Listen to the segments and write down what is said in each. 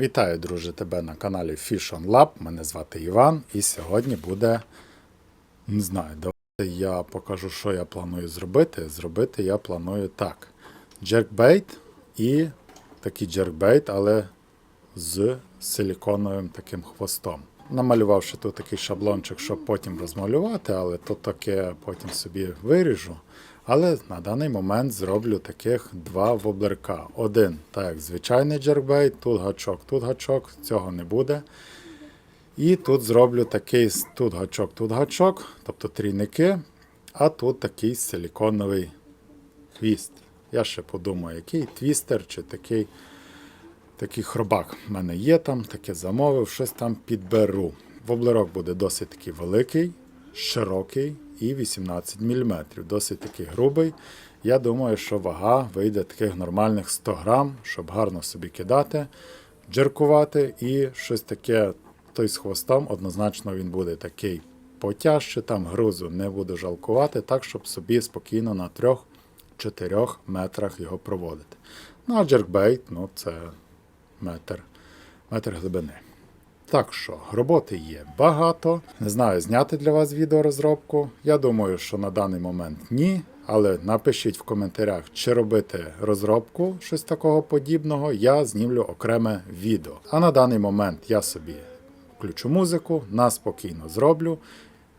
Вітаю, друже, тебе на каналі Fish Lab. Мене звати Іван, і сьогодні буде. Не знаю, давайте я покажу, що я планую зробити. Зробити я планую так: джеркбейт і такий джеркбейт, але з силіконовим таким хвостом. Намалювавши тут такий шаблончик, щоб потім розмалювати, але то таке потім собі виріжу. Але на даний момент зроблю таких два воблерка. Один, так як звичайний джеркбейт, тут гачок, тут гачок, цього не буде. І тут зроблю такий тут гачок, тут гачок, тобто трійники, а тут такий силіконовий хвіст. Я ще подумаю, який твістер чи такий такий хробак в мене є там, таке замовив, щось там підберу. Воблерок буде досить такий великий, широкий і 18 мм. Досить такий грубий. Я думаю, що вага вийде таких нормальних 100 грам, щоб гарно собі кидати, джеркувати і щось таке, той з хвостом, однозначно він буде такий потяжче, там грузу не буду жалкувати, так, щоб собі спокійно на 3-4 метрах його проводити. Ну а джеркбейт, ну це метр, метр глибини. Так що, роботи є багато. Не знаю, зняти для вас відеорозробку. Я думаю, що на даний момент ні. Але напишіть в коментарях, чи робити розробку щось такого подібного, я знімлю окреме відео. А на даний момент я собі включу музику, нас спокійно зроблю.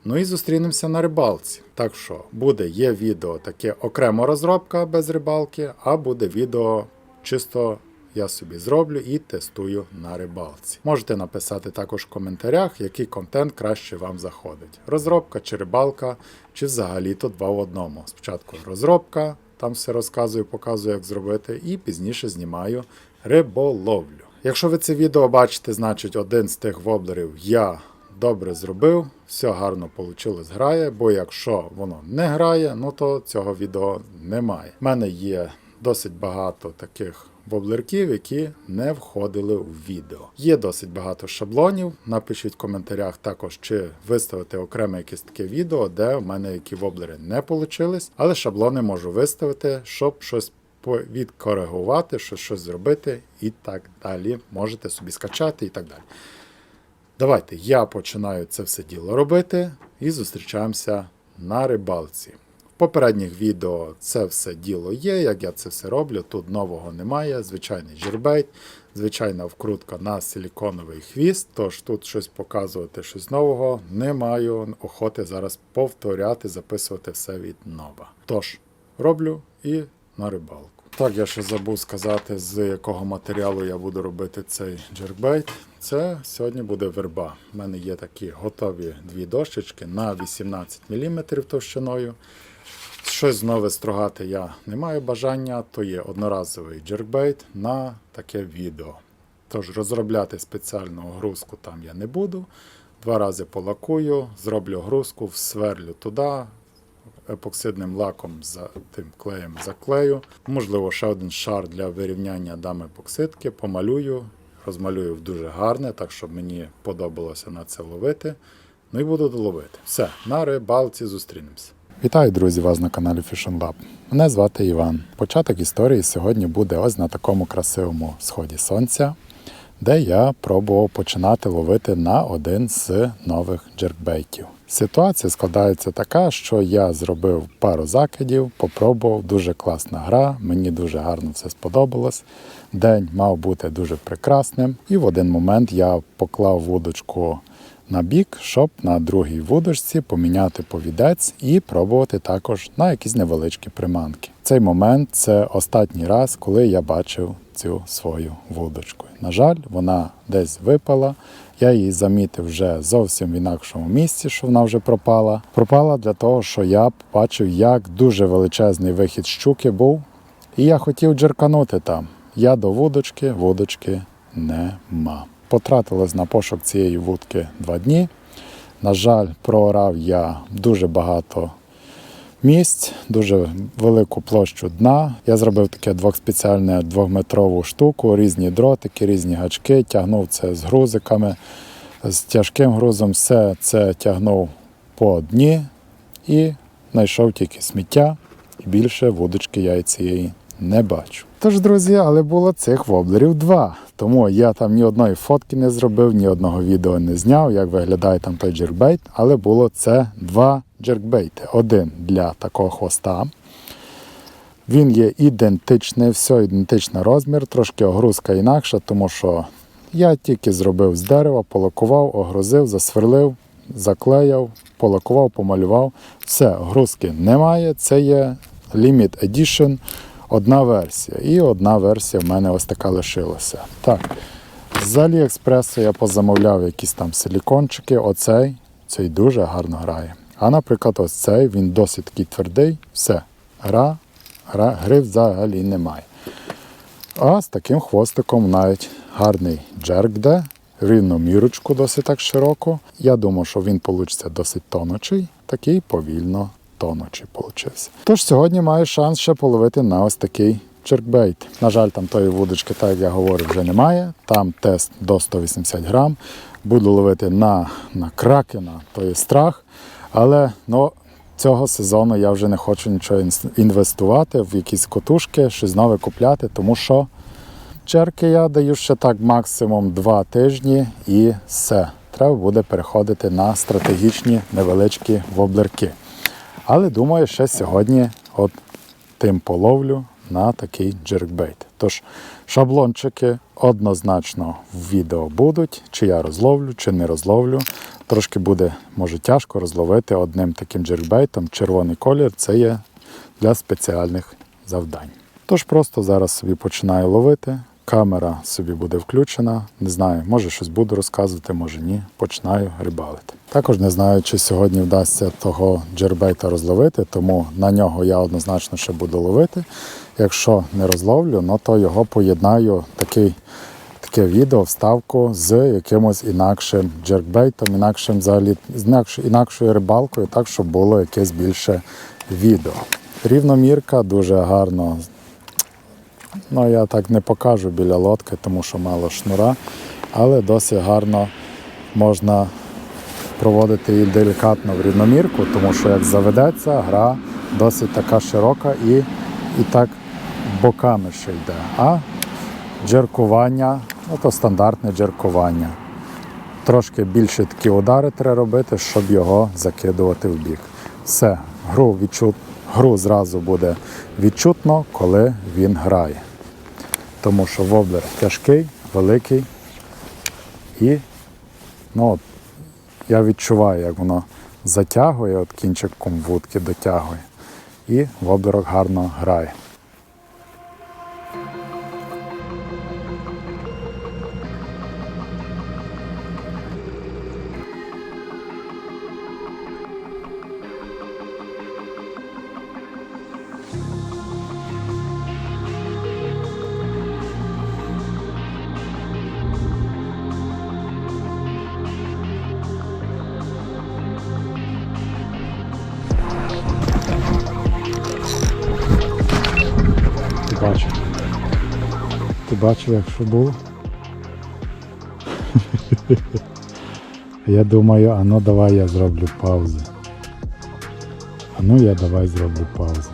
Ну і зустрінемося на рибалці. Так що буде є відео таке окремо розробка без рибалки, а буде відео чисто я собі зроблю і тестую на рибалці. Можете написати також в коментарях, який контент краще вам заходить. Розробка чи рибалка, чи взагалі то два в одному. Спочатку розробка, там все розказую, показую, як зробити, і пізніше знімаю риболовлю. Якщо ви це відео бачите, значить один з тих воблерів я добре зробив, все гарно вийшло, грає, бо якщо воно не грає, ну то цього відео немає. У мене є досить багато таких воблерків, які не входили у відео. Є досить багато шаблонів. Напишіть в коментарях також, чи виставити окреме якесь таке відео, де в мене які воблери не вийшли, але шаблони можу виставити, щоб щось відкоригувати, щось, щось зробити і так далі. Можете собі скачати і так далі. Давайте я починаю це все діло робити і зустрічаємося на рибалці. Попередніх відео це все діло є, як я це все роблю. Тут нового немає. Звичайний джербейт, звичайна вкрутка на силіконовий хвіст. Тож тут щось показувати, щось нового не маю охоти зараз повторяти, записувати все від нова. Тож, роблю і на рибалку. Так, я ще забув сказати, з якого матеріалу я буду робити цей джеркбейт. Це сьогодні буде верба. У мене є такі готові дві дощечки на 18 мм товщиною. Щось нове строгати я не маю бажання, то є одноразовий джеркбейт на таке відео. Тож розробляти спеціальну огрузку там я не буду. Два рази полакую, зроблю огрузку, всверлю туди, епоксидним лаком за тим клеєм заклею. Можливо, ще один шар для вирівняння дам епоксидки, помалюю, розмалюю в дуже гарне, так щоб мені подобалося на це ловити. Ну і буду доловити. Все, на рибалці зустрінемося. Вітаю, друзі, вас на каналі Fish Lab. Мене звати Іван. Початок історії сьогодні буде ось на такому красивому сході сонця, де я пробував починати ловити на один з нових джеркбейтів. Ситуація складається така, що я зробив пару закидів, попробував, дуже класна гра, мені дуже гарно все сподобалось. День мав бути дуже прекрасним, і в один момент я поклав вудочку на бік, щоб на другій вудочці поміняти повідець і пробувати також на якісь невеличкі приманки. Цей момент це останній раз, коли я бачив цю свою вудочку. На жаль, вона десь випала. Я її замітив вже зовсім в інакшому місці, що вона вже пропала. Пропала для того, що я бачив, як дуже величезний вихід щуки був, і я хотів джерканути там. Я до вудочки, вудочки нема. Потратилось на пошук цієї вудки два дні. На жаль, проорав я дуже багато місць, дуже велику площу дна. Я зробив таке двохспеціальне двохметрову штуку, різні дротики, різні гачки, тягнув це з грузиками, з тяжким грузом, все це тягнув по дні і знайшов тільки сміття. І більше вудочки я цієї не бачу. Тож, друзі, але було цих воблерів два. Тому я там ні одної фотки не зробив, ні одного відео не зняв, як виглядає там той джеркбейт, але було це два джеркбейти. Один для такого хвоста. Він є ідентичний, все ідентичний розмір, трошки огрузка інакша, тому що я тільки зробив з дерева, полакував, огрузив, засверлив, заклеяв, полакував, помалював. Все, огрузки немає. Це є Limit Edition, одна версія. І одна версія в мене ось така лишилася. Так, з Аліекспресу я позамовляв якісь там силікончики. Оцей, цей дуже гарно грає. А наприклад, ось цей, він досить такий твердий, все, гра, гра, гри взагалі немає. А з таким хвостиком навіть гарний джерк де, рівну мірочку досить так широку. Я думаю, що він вийде досить тонучий, такий повільно тонучий получився. Тож сьогодні маю шанс ще половити на ось такий джеркбейт. На жаль, там тої вудочки, так як я говорив, вже немає. Там тест до 180 грам. Буду ловити на, на кракена, то є страх. Але ну, цього сезону я вже не хочу нічого інвестувати в якісь котушки, щось нове купляти, тому що черки я даю ще так максимум 2 тижні і все. Треба буде переходити на стратегічні невеличкі воблерки. Але думаю, ще сьогодні от тим половлю на такий джеркбейт. Тож шаблончики однозначно в відео будуть, чи я розловлю, чи не розловлю. Трошки буде, може, тяжко розловити одним таким джеркбейтом. Червоний колір це є для спеціальних завдань. Тож просто зараз собі починаю ловити. Камера собі буде включена. Не знаю, може щось буду розказувати, може ні. Починаю рибалити. Також не знаю, чи сьогодні вдасться того джербейта розловити, тому на нього я однозначно ще буду ловити. Якщо не розловлю, ну то його поєднаю такий, таке відео, вставку з якимось інакшим джеркбейтом, інакшим взагалі, інакшою рибалкою, так, щоб було якесь більше відео. Рівномірка дуже гарно Ну, я так не покажу біля лодки, тому що мало шнура, але досить гарно можна проводити її делікатно в рівномірку, тому що як заведеться, гра досить така широка і, і так боками ще йде. А джеркування, ну то стандартне джеркування. Трошки більше такі удари треба робити, щоб його закидувати в бік. Все, гру, відчут... гру зразу буде відчутно, коли він грає. Тому що воблер тяжкий, великий і ну, от, я відчуваю, як воно затягує, от кінчиком вудки дотягує. І воблерок гарно грає. Бачив, якщо було? Я думаю, а ну давай я зроблю паузу. А ну я давай зроблю паузу.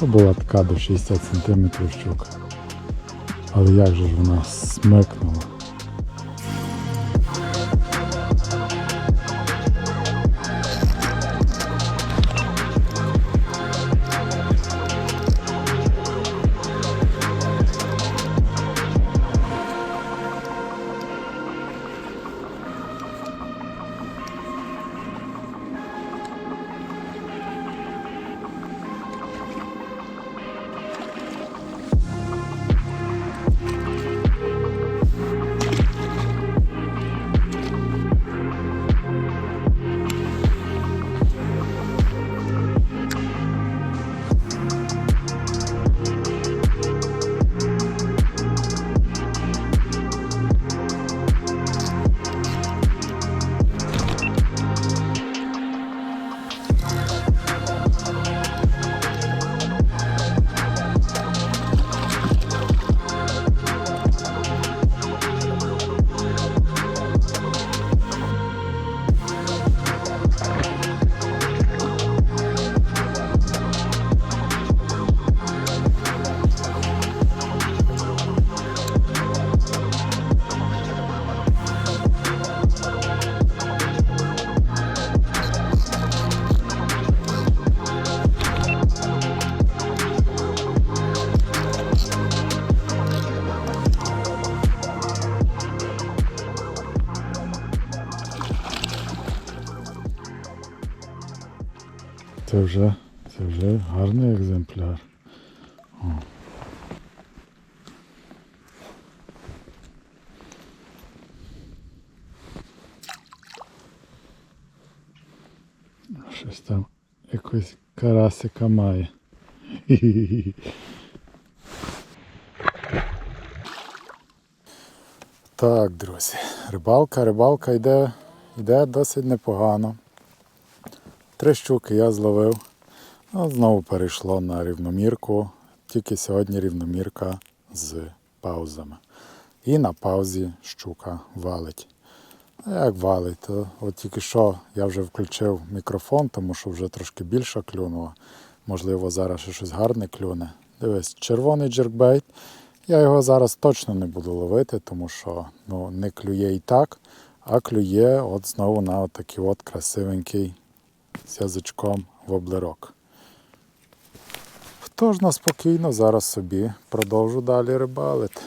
То була така до 60 см щука. Але як же ж вона смикнула. Це вже, це вже гарний екземпляр. О. Щось там якось карасика має. Так, друзі, рибалка, рибалка йде, йде досить непогано. Три щуки я зловив. Ну, знову перейшло на рівномірку. Тільки сьогодні рівномірка з паузами. І на паузі щука валить. А як валить, то от тільки що я вже включив мікрофон, тому що вже трошки більше клюнуло. Можливо, зараз ще щось гарне клюне. Дивись, червоний джеркбейт. Я його зараз точно не буду ловити, тому що ну, не клює і так, а клює от знову на такий от красивенький з язичком воблерок. Тож на спокійно зараз собі продовжу далі рибалити.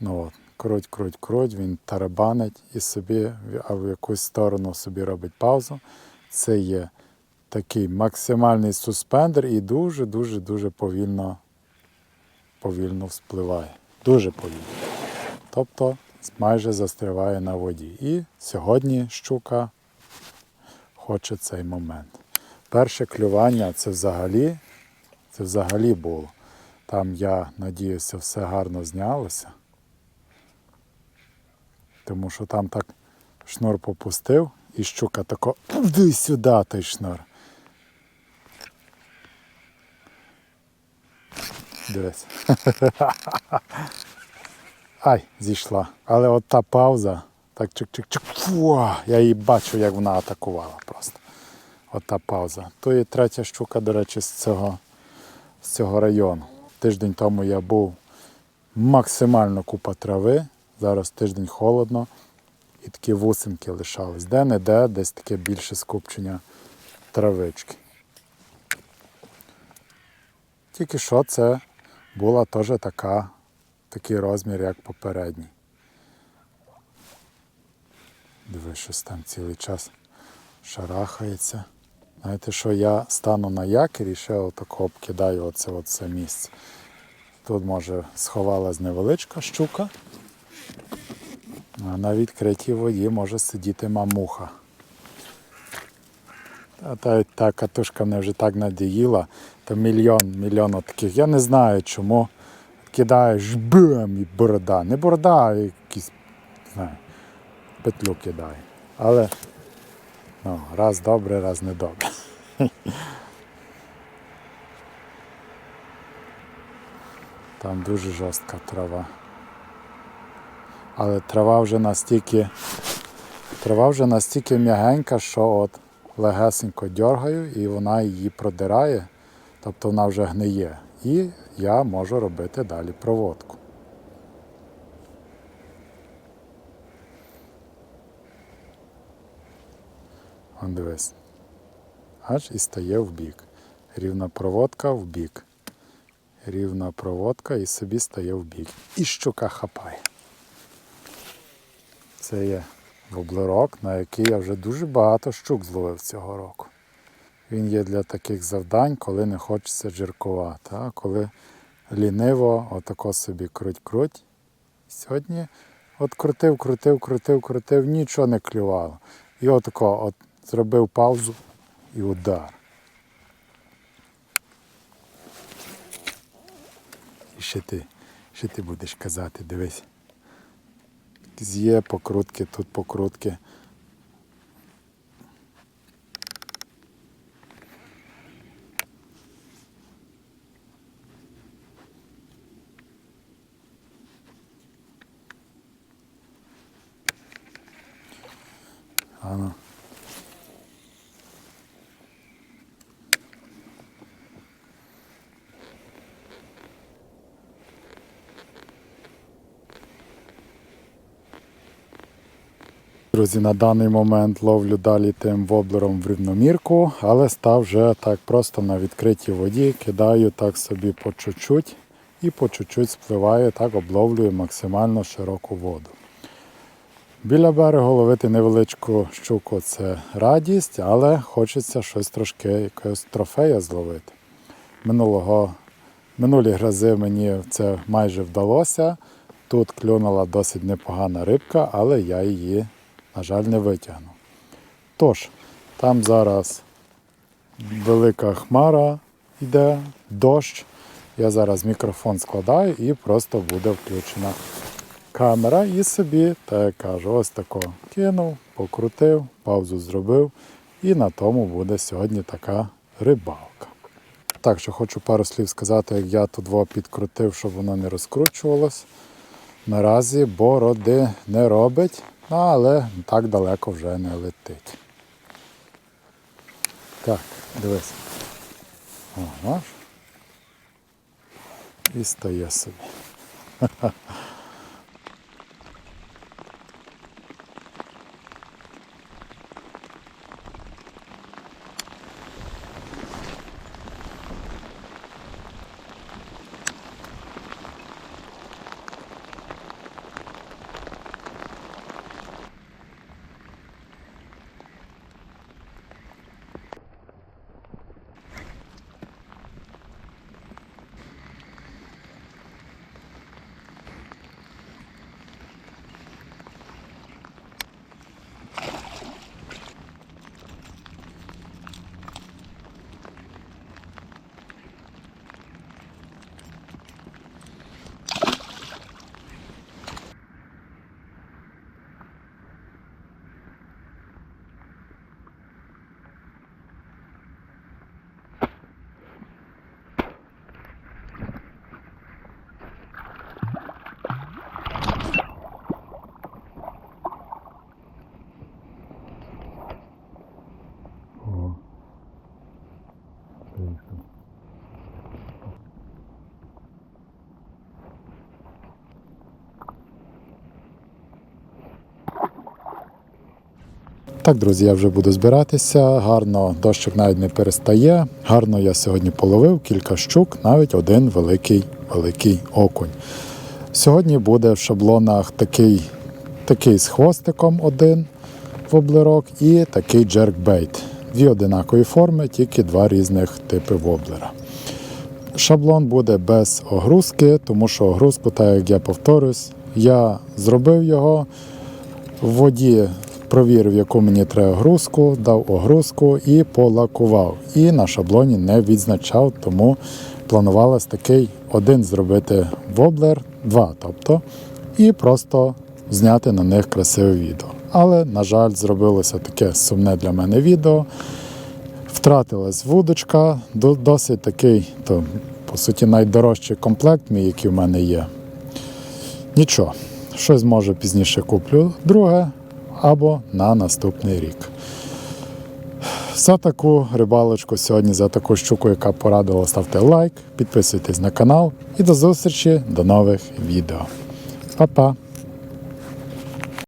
Ну от, круть, круть, круть, він тарабанить і собі, а в якусь сторону собі робить паузу. Це є такий максимальний суспендер і дуже-дуже дуже повільно, повільно вспливає. Дуже повільно. Тобто майже застряває на воді. І сьогодні щука хоче цей момент. Перше клювання це взагалі, це взагалі було. Там я надіюся, все гарно знялося. Тому що там так шнур попустив і щука тако, йди сюди той шнур. Дивись. Ай, зійшла. Але от та пауза, так чик-чик-чик, фу, я її бачу, як вона атакувала просто. От та пауза. То є третя щука, до речі, з цього, з цього району. Тиждень тому я був максимально купа трави. Зараз тиждень холодно і такі вусинки лишались. Де-не-де, десь таке більше скупчення травички. Тільки що це була теж така, такий розмір, як попередній. Дивись, щось там цілий час шарахається. Знаєте, що я стану на якір і ще отако обкидаю оце, оце місце. Тут, може, сховалась невеличка щука, а на відкритій воді може сидіти мамуха. А та, та катушка мене вже так надоїла, то мільйон, мільйон таких. Я не знаю чому. Кидаєш бам і борода. Не борода, а якісь, знаю, петлю кидає. Але ну, раз добре, раз не добре. Там дуже жорстка трава. Але трава вже настільки трава вже настільки м'ягенька, що от легесенько дергаю і вона її продирає, тобто вона вже гниє. І я можу робити далі проводку. Дивись. Аж і стає в бік. Рівна проводка в бік. Рівна проводка і собі стає в бік. І щука хапає. Це є воблерок, на який я вже дуже багато щук зловив цього року. Він є для таких завдань, коли не хочеться жиркувати. А коли ліниво, отако собі круть-круть. Сьогодні от крутив, крутив, крутив, крутив, нічого не клювало. І отако от зробив паузу і удар. І ще ти, ще ти будеш казати, дивись. З'є покрутки, тут покрутки. Друзі, на даний момент ловлю далі тим воблером в рівномірку, але став вже так просто на відкритій воді, кидаю так собі по чуть-чуть і по чуть-чуть спливаю, так обловлюю максимально широку воду. Біля берегу ловити невеличку щуку це радість, але хочеться щось трошки, якогось трофея зловити. Минулого, минулі грази мені це майже вдалося. Тут клюнула досить непогана рибка, але я її, на жаль, не витягнув. Тож, там зараз велика хмара йде, дощ. Я зараз мікрофон складаю і просто буде включена камера і собі, так як кажу, ось тако кинув, покрутив, паузу зробив, і на тому буде сьогодні така рибалка. Так що хочу пару слів сказати, як я тут во підкрутив, щоб воно не розкручувалось. Наразі бороди не робить, але так далеко вже не летить. Так, дивись. Бачиш? І стає собі. Так, друзі, я вже буду збиратися. Гарно дощик навіть не перестає. Гарно я сьогодні половив кілька щук, навіть один великий великий окунь. Сьогодні буде в шаблонах такий, такий з хвостиком один воблерок і такий джеркбейт. Дві одинакові форми, тільки два різних типи воблера. Шаблон буде без огрузки, тому що огрузку, так як я повторюсь, я зробив його в воді, провірив, яку мені треба огрузку, дав огрузку і полакував. І на шаблоні не відзначав, тому планувалось такий один зробити воблер, два, тобто, і просто зняти на них красиве відео. Але, на жаль, зробилося таке сумне для мене відео. Втратилась вудочка, досить такий, то, по суті, найдорожчий комплект, мій, який в мене є. Нічого, щось може пізніше куплю друге або на наступний рік. За таку рибалочку сьогодні, за таку щуку, яка порадила, ставте лайк, підписуйтесь на канал і до зустрічі до нових відео. Па-па!